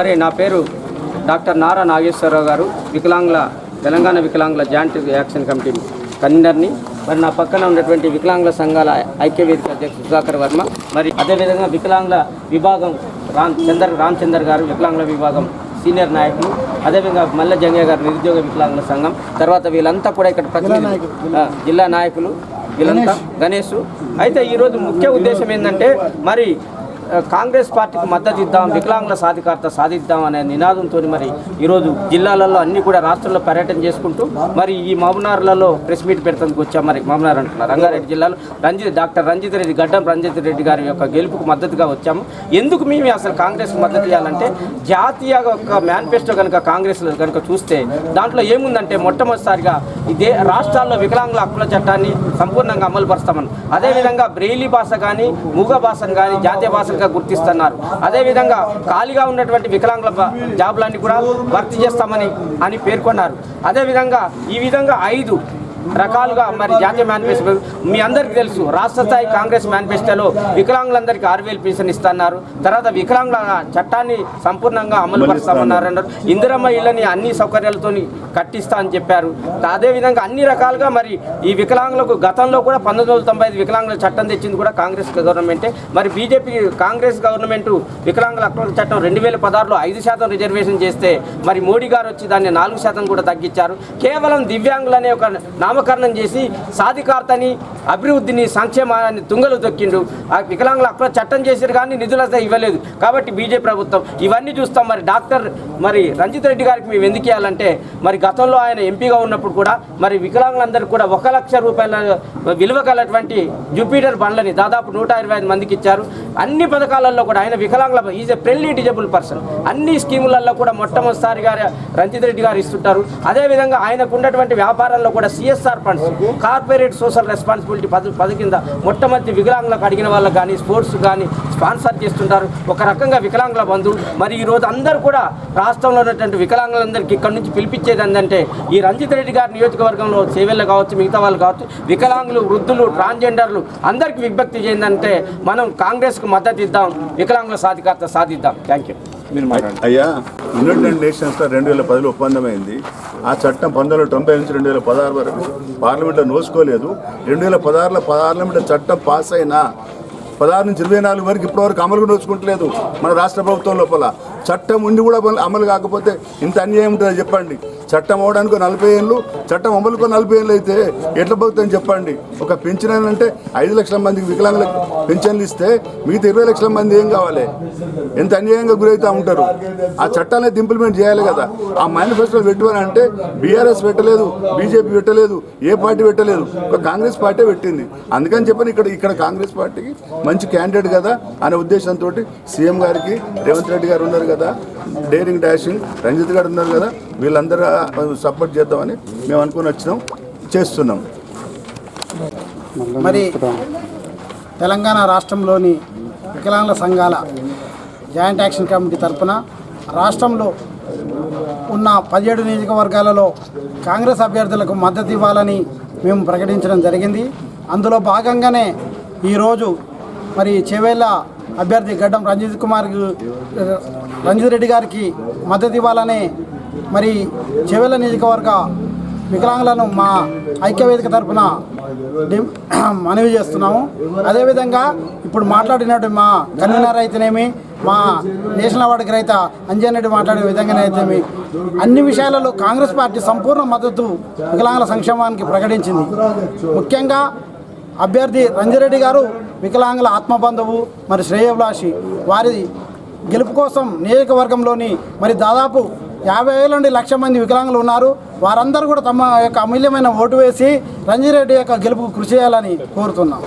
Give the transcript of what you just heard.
మరి నా పేరు డాక్టర్ నారా నాగేశ్వరరావు గారు. వికలాంగుల తెలంగాణ వికలాంగుల జాయింట్ యాక్షన్ కమిటీ కన్వీనర్ని. మరి నా పక్కన ఉన్నటువంటి వికలాంగుల సంఘాల ఐక్య వేదిక అధ్యక్షుడు సుధాకర్ వర్మ. మరి అదేవిధంగా వికలాంగుల విభాగం రామ్ చందర్ రామచందర్ గారు వికలాంగుల విభాగం సీనియర్ నాయకులు. అదేవిధంగా మల్ల జంగయ్య గారు నిరుద్యోగ వికలాంగుల సంఘం. తర్వాత వీళ్ళంతా కూడా ఇక్కడ ప్రతినిధి జిల్లా నాయకులు. వీళ్ళంతా గణేష్. అయితే ఈరోజు ముఖ్య ఉద్దేశం ఏంటంటే మరి కాంగ్రెస్ పార్టీకి మద్దతు ఇద్దాం వికలాంగుల సాధికారత సాధిద్దాం అనే నినాదంతో మరి ఈరోజు జిల్లాలలో అన్ని కూడా రాష్ట్రంలో పర్యటన చేసుకుంటూ మరి ఈ మామనార్లలో ప్రెస్ మీట్ పెడతానికి వచ్చాం మరి మామనార్ అంటున్నారు. రంగారెడ్డి జిల్లాలో రంజిత్ డాక్టర్ రంజిత్ రెడ్డి గడ్డం రంజిత్ రెడ్డి గారి యొక్క గెలుపుకు మద్దతుగా వచ్చాము. ఎందుకు మేము అసలు కాంగ్రెస్ మద్దతు ఇవ్వాలంటే జాతీయ ఒక మేనిఫెస్టో కనుక కాంగ్రెస్లో కనుక చూస్తే దాంట్లో ఏముందంటే మొట్టమొదటిసారిగా ఇదే రాష్ట్రాల్లో వికలాంగుల హక్కుల చట్టాన్ని సంపూర్ణంగా అమలుపరుస్తామని అదేవిధంగా బ్రెయిలీ భాష కానీ మూగ భాషను కానీ జాతీయ భాషలుగా గుర్తిస్తున్నారు. అదేవిధంగా ఖాళీగా ఉన్నటువంటి వికలాంగుల జాబ్లన్నీ కూడా భర్తీ చేస్తామని అని పేర్కొన్నారు. అదేవిధంగా ఈ విధంగా ఐదు రకాలుగా మరి జాతీయ మేనిఫెస్టో మీ అందరికీ తెలుసు. రాష్ట్ర స్థాయి కాంగ్రెస్ మేనిఫెస్టోలో వికలాంగులందరికీ ఆరు వేలు పెన్షన్ ఇస్తున్నారు. తర్వాత వికలాంగుల చట్టాన్ని సంపూర్ణంగా అమలు పరుస్తామన్నారు అన్నారు ఇందిరమ్మ ఇళ్ళని అన్ని సౌకర్యాలతో కట్టిస్తా అని చెప్పారు. అదేవిధంగా అన్ని రకాలుగా మరి ఈ వికలాంగులకు గతంలో కూడా పంతొమ్మిది వందల తొంభై ఐదు వికలాంగుల చట్టం తెచ్చింది కూడా కాంగ్రెస్ గవర్నమెంటే. మరి బీజేపీ కాంగ్రెస్ గవర్నమెంట్ వికలాంగుల హక్కుల చట్టం రెండు వేల పదహారులో ఐదు శాతం రిజర్వేషన్ చేస్తే మరి మోడీ గారు వచ్చి దాన్ని నాలుగు శాతం కూడా తగ్గించారు. కేవలం దివ్యాంగులనే ఒక నామకరణం చేసి సాధికారతని అభివృద్ధిని సంక్షేమాన్ని తుంగలు దొక్కిండు ఆ వికలాంగుల అక్కడ చట్టం చేశారు కానీ నిధులు ఇవ్వలేదు. కాబట్టి బీజేపీ ప్రభుత్వం ఇవన్నీ చూస్తాం. మరి డాక్టర్ మరి రంజిత్ రెడ్డి గారికి మేము ఎందుకు ఇవ్వాలంటే మరి గతంలో ఆయన ఎంపీగా ఉన్నప్పుడు కూడా మరి వికలాంగులందరూ కూడా ఒక లక్ష రూపాయల విలువ కలటువంటి జూపిటర్ బండ్లని దాదాపు నూట ఇరవై ఐదు మందికి ఇచ్చారు. అన్ని పథకాలలో కూడా ఆయన వికలాంగుల is a friendly disable person. అన్ని స్కీములలో కూడా మొట్టమొదటిసారిగా రంజిత్ రెడ్డి గారు ఇస్తుంటారు. అదేవిధంగా ఆయనకు ఉన్నటువంటి వ్యాపారాల్లో కూడా CS CSR funds. Corporate social responsibility పద పద కింద మొట్టమొదటి వికలాంగులకు అడిగిన వాళ్ళకి కానీ స్పోర్ట్స్ కానీ స్పాన్సర్ చేస్తుంటారు. ఒక రకంగా వికలాంగుల బంధువు మరి ఈ రోజు అందరూ కూడా రాష్ట్రంలో ఉన్నటువంటి వికలాంగులందరికీ ఇక్కడ నుంచి పిలిపించేది ఏంటంటే ఈ రంజిత్ రెడ్డి గారి నియోజకవర్గంలో సేవలు కావచ్చు మిగతా వాళ్ళు కావచ్చు వికలాంగులు వృద్ధులు ట్రాన్స్జెండర్లు అందరికీ విజ్ఞప్తి చేయందంటే మనం కాంగ్రెస్కు మద్దతు ఇద్దాం వికలాంగుల సాధికారత సాధిద్దాం. థ్యాంక్ యూ అయ్యా యునైటెడ్ నేషన్స్లో రెండు వేల పదిలో ఒప్పందమైంది. ఆ చట్టం పంతొమ్మిది వందల తొంభై నుంచి రెండు వేల పదహారు వరకు పార్లమెంట్లో నోసుకోలేదు రెండు వేల పదహారులో పార్లమెంట్ చట్టం పాస్ అయినా పదహారు నుంచి ఇరవై నాలుగు వరకు ఇప్పటివరకు అమలు వచ్చుకుంటలేదు మన రాష్ట్ర ప్రభుత్వం లోపల. చట్టం ఉండి కూడా అమలు- కాకపోతే ఇంత అన్యాయం ఉంటుందో చెప్పండి. చట్టం అవడానికి నలభై ఏళ్ళు చట్టం అమలుకో నలభై ఏళ్ళు అయితే ఎట్లా పోతుందని చెప్పండి. ఒక పెన్షన్ అంటే ఐదు లక్షల మందికి వికలాంగులకు పెన్షన్లు ఇస్తే మిగతా ఇరవై లక్షల మంది ఏం కావాలి? ఎంత అన్యాయంగా గురవుతూ ఉంటారు? ఆ చట్టాన్ని ఇంప్లిమెంట్ చేయాలి కదా. ఆ మేనిఫెస్టో పెట్టువని అంటే బీఆర్ఎస్ పెట్టలేదు బీజేపీ పెట్టలేదు ఏ పార్టీ పెట్టలేదు ఒక కాంగ్రెస్ పార్టీ పెట్టింది. అందుకని చెప్పని ఇక్కడ ఇక్కడ కాంగ్రెస్ పార్టీకి మంచి క్యాండిడేట్ కదా అనే ఉద్దేశంతో సీఎం గారికి రేవంత్ రెడ్డి గారు ఉన్నారు కదా? డేరింగ్ డాషింగ్ రంజిత్ గారు ఉన్నారు కదా? వీళ్ళందరూ సపోర్ట్ చేద్దామని మేము అనుకుని వచ్చినాం. చేస్తున్నాం. మరి తెలంగాణ రాష్ట్రంలోని వికలాంగుల సంఘాల జాయింట్ యాక్షన్ కమిటీ తరఫున రాష్ట్రంలో ఉన్న పదిహేడు నియోజకవర్గాలలో కాంగ్రెస్ అభ్యర్థులకు మద్దతు ఇవ్వాలని మేము ప్రకటించడం జరిగింది. అందులో భాగంగానే ఈరోజు మరి చెవేళ్ళ అభ్యర్థి గడ్డం రంజిత్ కుమార్ రంజిత్ రెడ్డి గారికి మద్దతు ఇవ్వాలని మరి చెవెల నియోజకవర్గ వికలాంగులను మా ఐక్యవేదిక తరఫున మనవి చేస్తున్నాము. అదేవిధంగా ఇప్పుడు మాట్లాడినట్టు మా కన్వీనర్ అయితేనేమి మా నేషనల్ అవార్డుకి రైత అంజన్ రెడ్డి మాట్లాడే విధంగానే అయితేమి అన్ని విషయాలలో కాంగ్రెస్ పార్టీ సంపూర్ణ మద్దతు వికలాంగుల సంక్షేమానికి ప్రకటించింది. ముఖ్యంగా అభ్యర్థి రంజిరెడ్డి గారు వికలాంగుల ఆత్మబంధువు మరి శ్రేయభిలాషి. వారి గెలుపు కోసం నియోజకవర్గంలోని మరి దాదాపు యాభై వేల నుండి లక్ష మంది వికలాంగులు ఉన్నారు. వారందరూ కూడా తమ యొక్క అమూల్యమైన ఓటు వేసి రంజిరెడ్డి యొక్క గెలుపుకు కృషి చేయాలని కోరుతున్నాం.